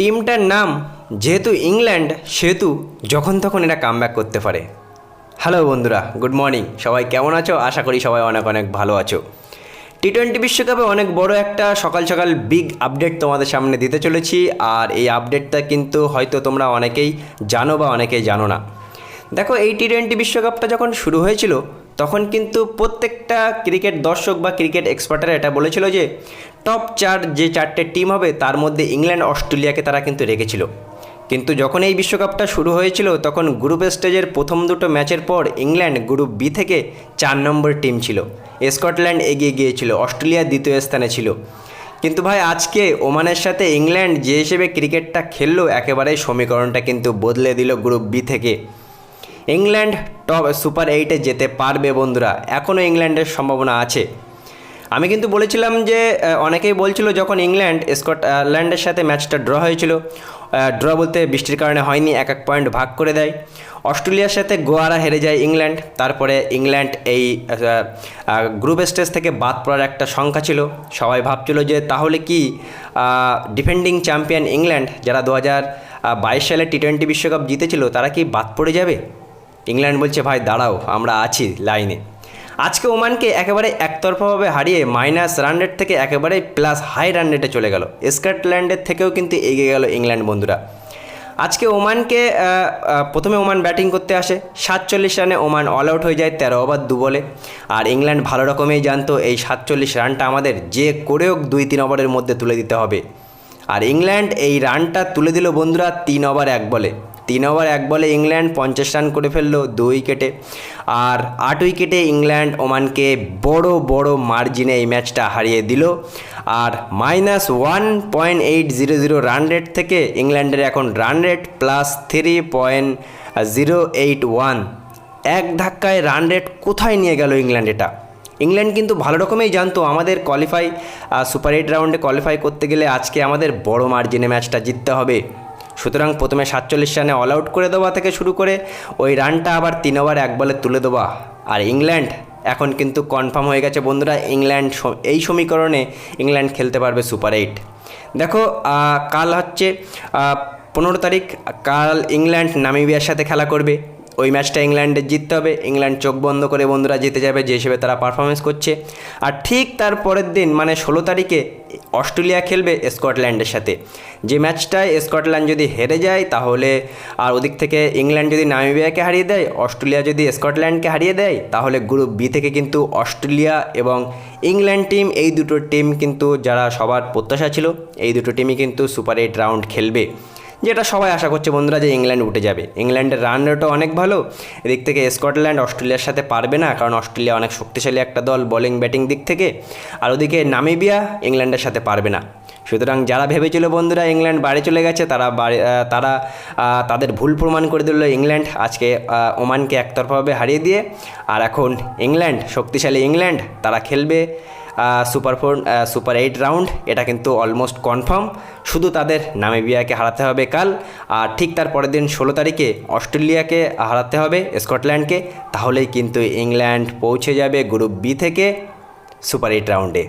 টিমটার নাম যেহেতু ইংল্যান্ড, সেহেতু যখন তখন এরা কামব্যাক করতে পারে। হ্যালো বন্ধুরা গুড মর্নিং সবাই কেমন আছো? আশা করি সবাই অনেক অনেক ভালো আছো। টি টোয়েন্টি বিশ্বকাপে অনেক বড় একটা সকাল সকাল বিগ আপডেট তোমাদের সামনে দিতে চলেছি, আর এই আপডেটটা কিন্তু হয়তো তোমরা অনেকেই জানো বা অনেকেই জানো না। দেখো, এই টি টোয়েন্টি বিশ্বকাপটা যখন শুরু হয়েছিল, তখন কিন্তু প্রত্যেকটা ক্রিকেট দর্শক বা ক্রিকেট এক্সপার্টারা এটা বলেছিল যে টপ চার যে চারটে টিম হবে, তার মধ্যে ইংল্যান্ড, অস্ট্রেলিয়াকে তারা কিন্তু রেখেছিল। কিন্তু যখন এই বিশ্বকাপটা শুরু হয়েছিল, তখন গ্রুপ স্টেজের প্রথম দুটো ম্যাচের পর ইংল্যান্ড গ্রুপ বি থেকে চার নম্বর টিম ছিল। স্কটল্যান্ড এগিয়ে গিয়েছিল, অস্ট্রেলিয়া দ্বিতীয় স্থানে ছিল। কিন্তু ভাই, আজকে ওমানের সাথে ইংল্যান্ড যে হিসেবে ক্রিকেটটা খেললো, একেবারেই সমীকরণটা কিন্তু বদলে দিল গ্রুপ বি থেকে। ইংল্যান্ড টপ সুপার এইটে যেতে পারবে বন্ধুরা এখনও ইংল্যান্ডের সম্ভাবনা আছে। আমি কিন্তু বলেছিলাম যে অনেকেই বলছিল যখন ইংল্যান্ড, স্কটল্যান্ডের সাথে ম্যাচটা ড্র হয়েছিল ড্র বলতে বৃষ্টির কারণে হয়নি, এক এক পয়েন্ট ভাগ করে দেয়। অস্ট্রেলিয়ার সাথে গোয়ারা হেরে যায় ইংল্যান্ড, তারপরে ইংল্যান্ড এই গ্রুপ স্টেজ থেকে বাদ পড়ার একটা সংখ্যা ছিল। সবাই ভাবছিল যে, তাহলে কি ডিফেন্ডিং চ্যাম্পিয়ন ইংল্যান্ড, যারা দু হাজার বাইশ সালে টি টোয়েন্টি বিশ্বকাপ জিতেছিল, তারা কি বাদ পড়ে যাবে? ইংল্যান্ড বলছে, ভাই, দাঁড়াও, আমরা আছি লাইনে। আজকে ওমানকে একেবারে একতরফাভাবে হারিয়ে মাইনাস রান রেট থেকে একেবারে প্লাস হাই রান রেটে চলে গেল। স্কটল্যান্ডের থেকেও কিন্তু এগিয়ে গেল ইংল্যান্ড বন্ধুরা। আজকে ওমানকে প্রথমে ওমান ব্যাটিং করতে আসে। সাতচল্লিশ রানে ওমান অল আউট হয়ে যায়, তেরো ওভার দু বলে। আর ইংল্যান্ড ভালো রকমেই জানতো, এই সাতচল্লিশ রানটা আমাদের যে করেও দুই তিন ওভারের মধ্যে তুলে দিতে হবে। আর ইংল্যান্ড এই রানটা তুলে দিল বন্ধুরা তিন ওভার এক বলে। তিন ওভার এক বলে ইংল্যান্ড পঞ্চাশ রান করে ফেলল দু উইকেটে। আর আট উইকেটে ইংল্যান্ড ওমানকে বড় বড় মার্জিনে এই ম্যাচটা হারিয়ে দিল। আর minus one point eight zero zero run rate থেকে ইংল্যান্ডের এখন run rate plus three point zero eight one. এক ধাক্কায় রান রেট কোথায় নিয়ে গেল ইংল্যান্ড এটা? ইংল্যান্ড কিন্তু ভালো রকমেই জানতো আমাদের কোয়ালিফাই সুপার এইট রাউন্ডে কোয়ালিফাই করতে গেলে আজকে আমাদের বড় মার্জিনে ম্যাচটা জিততে হবে। সুতরাং প্রথমে সাতচল্লিশ রানে অল আউট করে দেওয়া থেকে শুরু করে ওই রানটা আবার তিন ওভার এক বলে তুলে দেওয়া। আর ইংল্যান্ড এখন কিন্তু কনফার্ম হয়ে গেছে বন্ধুরা, ইংল্যান্ড এই সমীকরণে ইংল্যান্ড খেলতে পারবে সুপার এইট দেখো কাল হচ্ছে পনেরো তারিখ, কাল ইংল্যান্ড নামিবিয়ার সাথে খেলা করবে। ওই ম্যাচটা ইংল্যান্ডের জিততে হবে। ইংল্যান্ড চোখ বন্ধ করে বন্ধুরা জিতে যাবে যে হিসেবে তারা পারফরমেন্স করছে। আর ঠিক তার পরের দিন মানে ষোলো তারিখে অস্ট্রেলিয়া খেলবে স্কটল্যান্ডের সাথে। যে ম্যাচটায় স্কটল্যান্ড যদি হেরে যায়, তাহলে আর ওদিক থেকে ইংল্যান্ড যদি নামিবিয়াকে হারিয়ে দেয়, অস্ট্রেলিয়া যদি স্কটল্যান্ডকে হারিয়ে দেয়, তাহলে গ্রুপ বি থেকে কিন্তু অস্ট্রেলিয়া এবং ইংল্যান্ড টিম এই দুটো টিম কিন্তু যারা সবার প্রত্যাশা ছিল, এই দুটো টিমই কিন্তু সুপার এইট রাউন্ড খেলবে। যেটা সবাই আশা করছে বন্ধুরা যে ইংল্যান্ড উঠে যাবে। ইংল্যান্ডের রান রেটও অনেক ভালো। এদিক থেকে স্কটল্যান্ড, অস্ট্রেলিয়ার সাথে পারবে না, কারণ অস্ট্রেলিয়া অনেক শক্তিশালী একটা দল বোলিং ব্যাটিং দিক থেকে। আর ওদিকে নামিবিয়া ইংল্যান্ডের সাথে পারবে না। সুতরাং যারা ভেবেছিল বন্ধুরা ইংল্যান্ড বাড়ি চলে গেছে, তারা তারা তাদের ভুল প্রমাণ করে দিল ইংল্যান্ড। আজকে ওমানকে একতরফাভাবে হারিয়ে দিয়ে। আর এখন ইংল্যান্ড, শক্তিশালী ইংল্যান্ড, তারা খেলবে। Super four super eight round এটা কিন্তু অলমোস্ট কনফার্ম শুধু তাদের নামিবিয়াকে হারাতে হবে কাল, আর ঠিক তার পরের দিন ষোলো তারিখে অস্ট্রেলিয়াকে হারাতে হবে স্কটল্যান্ডকে, তাহলেই কিন্তু ইংল্যান্ড পৌঁছে যাবে গ্রুপ বি থেকে সুপার এইট রাউন্ডে